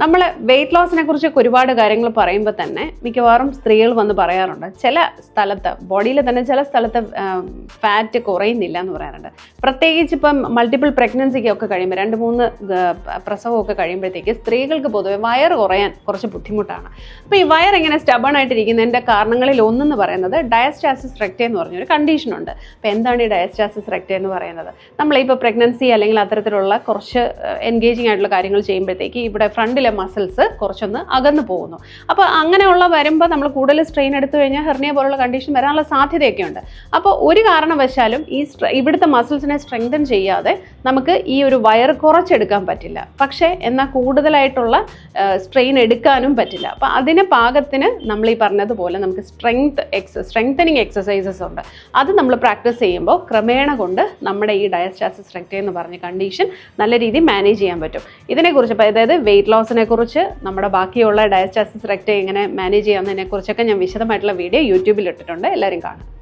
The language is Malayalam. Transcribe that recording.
നമ്മൾ വെയിറ്റ് ലോസിനെ കുറിച്ചൊക്കെ ഒരുപാട് കാര്യങ്ങൾ പറയുമ്പോൾ തന്നെ മിക്കവാറും സ്ത്രീകൾ വന്ന് പറയാറുണ്ട്. ചില സ്ഥലത്ത് ബോഡിയിൽ തന്നെ ചില സ്ഥലത്ത് ഫാറ്റ് കുറയുന്നില്ല എന്ന് പറയാറുണ്ട്. പ്രത്യേകിച്ച് ഇപ്പം മൾട്ടിപ്പിൾ പ്രഗ്നൻസിക്കൊക്കെ കഴിയുമ്പോൾ രണ്ട് മൂന്ന് പ്രസവമൊക്കെ കഴിയുമ്പോഴത്തേക്ക് സ്ത്രീകൾക്ക് പൊതുവെ വയറ് കുറയാൻ കുറച്ച് ബുദ്ധിമുട്ടാണ്. അപ്പോൾ ഈ വയർ ഇങ്ങനെ സ്റ്റബൺ ആയിട്ടിരിക്കുന്നതിന്റെ കാരണങ്ങളിൽ ഒന്നെന്ന് പറയുന്നത് ഡയസ്റ്റാസിസ് റെക്റ്റ എന്ന് പറഞ്ഞൊരു കണ്ടീഷനുണ്ട് അപ്പോൾ എന്താണ് ഈ ഡയസ്റ്റാസിസ് റെക്റ്റ എന്ന് പറയുന്നത്? നമ്മളിപ്പോൾ പ്രഗ്നൻസി അല്ലെങ്കിൽ അത്തരത്തിലുള്ള കുറച്ച് എൻഗേജിങ് ആയിട്ടുള്ള കാര്യങ്ങൾ ചെയ്യുമ്പോഴത്തേക്ക് ഇവിടെ ഫ്രണ്ടിലെ മസിൽസ് കുറച്ചൊന്ന് അകന്നു പോകുന്നു. അപ്പോൾ അങ്ങനെയുള്ള വരുമ്പോൾ നമ്മൾ കൂടുതൽ സ്ട്രെയിൻ എടുത്തു കഴിഞ്ഞാൽ ഹെർണിയ പോലുള്ള കണ്ടീഷൻ വരാനുള്ള സാധ്യതയൊക്കെ ഉണ്ട് അപ്പോൾ ഒരു കാരണവശാലും ഈ ഇവിടുത്തെ മസിൽസിനെ സ്ട്രെങ്തൻ ചെയ്യാതെ നമുക്ക് ഈ ഒരു വയർ കുറച്ചെടുക്കാൻ പറ്റില്ല. പക്ഷേ എന്നാൽ കൂടുതലായിട്ടുള്ള സ്ട്രെയിൻ എടുക്കാനും പറ്റില്ല. അപ്പോൾ അതിന് പാകത്തിന് നമ്മൾ ഈ പറഞ്ഞതുപോലെ നമുക്ക് സ്ട്രെങ്ത് എക്സ് സ്ട്രെങ്തനിങ് എക്സസൈസസ് ഉണ്ട്. അത് നമ്മൾ പ്രാക്ടീസ് ചെയ്യുമ്പോൾ ക്രമേണ കൊണ്ട് നമ്മുടെ ഈ ഡയസ്റ്റാസിസ് റെക്റ്റ എന്ന് പറഞ്ഞ കണ്ടീഷൻ നല്ല രീതിയിൽ മാനേജ് ചെയ്യാൻ പറ്റും. ഇതിനെക്കുറിച്ച് അതായത് വെയിറ്റ് ലോസിനെ കുറിച്ച് നമ്മുടെ ബാക്കിയുള്ള ഡയസ്റ്റാസിസ് റെക്റ്റ എങ്ങനെ മാനേജ് ചെയ്യാവുന്നതിനെ കുറിച്ചൊക്കെ ഞാൻ വിശദമായിട്ടുള്ള വീഡിയോ യൂട്യൂബിൽ ഇട്ടിട്ടുണ്ട്. എല്ലാവരും കാണും.